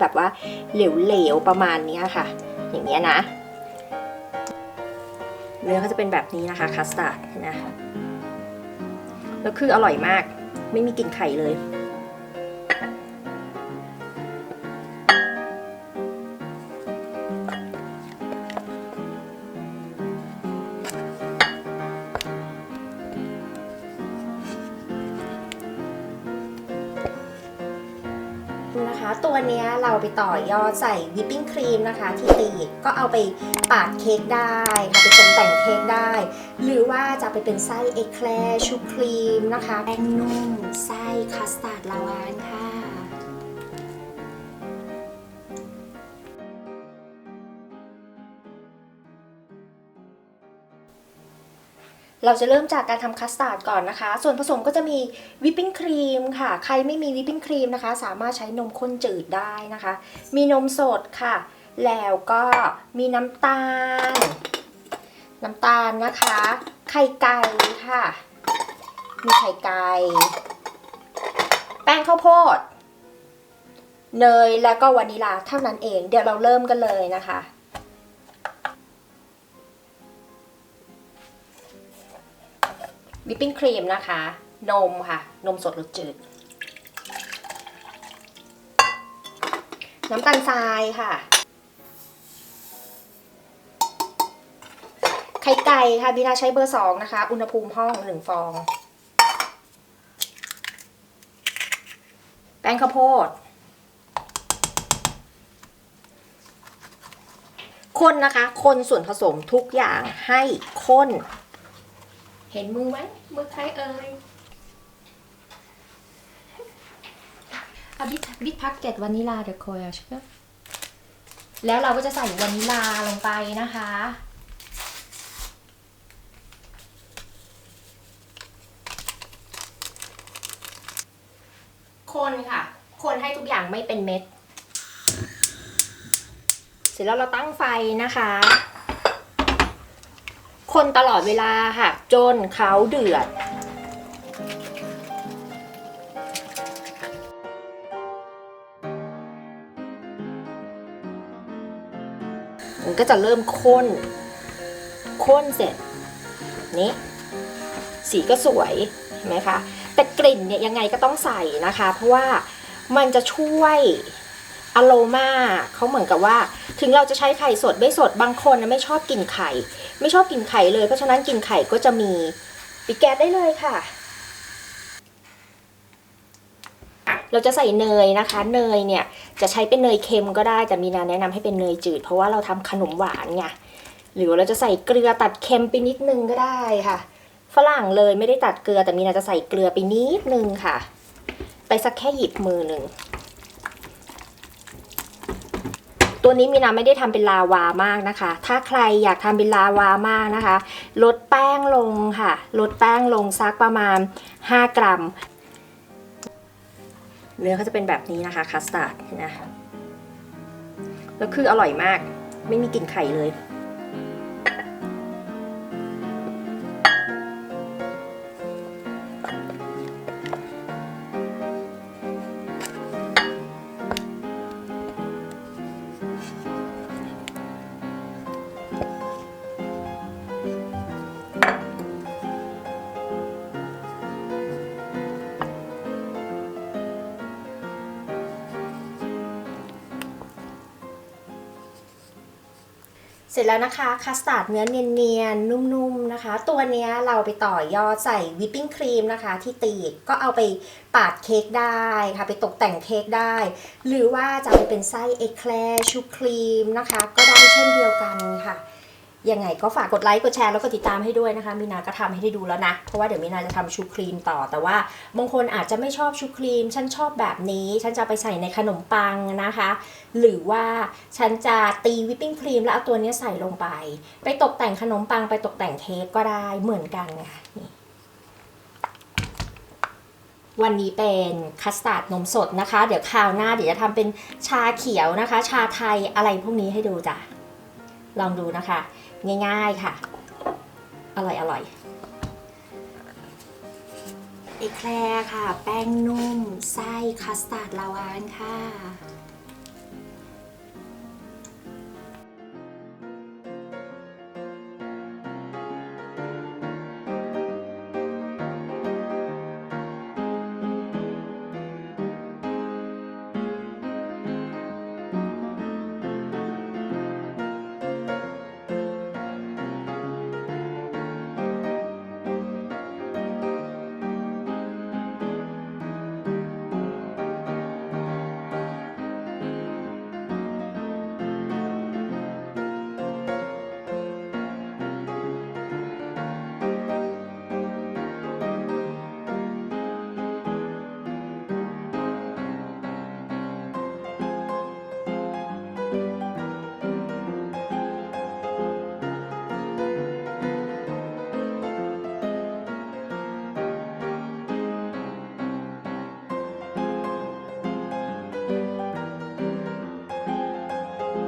แบบว่าเหลวๆประมาณนี้ค่ะ อย่างเงี้ยนะ เนื้อก็จะเป็นแบบนี้นะคะคัสตาร์ดนะคะแล้วคืออร่อยมาก ไม่มีกลิ่นไข่เลย ตัวนี้เราไปต่อยอดใส่วิปปิ้งครีมนะคะ ที่ตีก็เอาไปปาดเค้กได้ค่ะไปตกแต่งเค้กได้ หรือว่าจะไปเป็นไส้เอแคลร์ชูครีมนะคะแป้งนุ่มไส้คัสตาร์ดลาวานค่ะ เราจะเริ่มจากการทำคัสตาร์ดก่อนนะคะ ส่วนผสมก็จะมีวิปปิ้งครีมค่ะ ใครไม่มีวิปปิ้งครีมนะคะ สามารถใช้นมข้นจืดได้นะคะ มีนมสดค่ะ แล้วก็มีน้ำตาล น้ำตาลนะคะ ไข่ไก่ค่ะ มีไข่ไก่ แป้งข้าวโพด เนยแล้วก็วานิลาเท่านั้นเอง เดี๋ยวเราเริ่มกันเลยนะคะ วิปปิ้งครีมนะคะ นมค่ะ นมสดรสจืด น้ำตาลทรายค่ะ ไข่ไก่ค่ะบีนาใช้เบอร์สองนะคะ อุณหภูมิห้องหนึ่งฟอง แป้งข้าวโพดคนนะคะ คนส่วนผสมทุกอย่างให้ข้น เห็นมือไหมมือใครเอ่ยเอาบิดบิดพักเก็ตวานิลาเดอะโคยใช่ไหมแล้วเราก็จะใส่วานิลาลงไปนะคะ คนค่ะ คนให้ทุกอย่างไม่เป็นเม็ด เสร็จแล้วเราตั้งไฟนะคะ คนตลอดเวลาค่ะ จนเขาเดือด มันก็จะเริ่มข้น ข้นเสร็จ นี่สีก็สวยเห็นไหมคะ แต่กลิ่นเนี่ยยังไงก็ต้องใส่นะคะ เพราะว่ามันจะช่วย อโรมาเขาเหมือนกับว่า ถึงเราจะใช้ไข่สดไม่สดบางคนนะไม่ชอบกินไข่ ไม่ชอบกินไข่เลยเพราะฉะนั้นกินไข่ก็จะมีปิดแก๊สได้เลยค่ะ เราจะใส่เนยนะคะ เนยเนี่ยจะใช้เป็นเนยเค็มก็ได้แต่มีนาแนะนำให้เป็นเนยจืด เพราะว่าเราทำขนมหวานไงหรือเราจะใส่เกลือตัดเค็มไปนิดนึงก็ได้ค่ะ ฝรั่งเลยไม่ได้ตัดเกลือแต่มีนาจะใส่เกลือไปนิดนึงค่ะ ไปสักแค่หยิบมือหนึ่ง ตัวนี้มีนาไม่ได้ทำเป็นลาวามากนะคะ ถ้าใครอยากทำเป็นลาวามากนะคะ ลดแป้งลงค่ะ ลดแป้งลงซักประมาณ 5 กรัม เนื้อเขาจะเป็นแบบนี้นะคะคัสตาร์ดนะ แล้วคืออร่อยมาก ไม่มีกลิ่นไข่เลย ร็จแล้วนะคะคัสตาร์ดเนื้อเนียนๆ นุ่มๆนะคะ ตัวเนี้ยเราไปต่อยอดใส่วิปปิ้งครีมนะคะ ที่ตีดก็เอาไปปาดเค้กได้ค่ะ ไปตกแต่งเค้กได้ หรือว่าจะไปเป็นไส้เอแคลร์ชูครีมนะคะ ก็ได้เช่นเดียวกันค่ะ ยังไงก็ฝากกดไลค์กดแชร์แล้วก็ติดตามให้ด้วยนะคะมีนาก็ทำให้ได้ดูแล้วนะ เพราะว่าเดี๋ยวมีนาจะทำชูครีมต่อ แต่ว่าบางคนอาจจะไม่ชอบชูครีม ฉันชอบแบบนี้ ฉันจะไปใส่ในขนมปังนะคะ หรือว่าฉันจะตีวิปปิ้งครีมแล้วเอาตัวนี้ใส่ลงไป ไปตกแต่งขนมปังไปตกแต่งเค้กก็ได้เหมือนกันค่ะวันนี้เป็นคัสตาร์ดนมสดนะคะ เดี๋ยวคราวหน้าเดี๋ยวจะทำเป็นชาเขียวนะคะ ชาไทยอะไรพวกนี้ให้ดูจ้ะลองดูนะคะ ง่าย ๆค่ะ อร่อยอร่อยเอแคลร์ค่ะ แป้งนุ่ม ไส้คัสตาร์ดลาวานค่ะ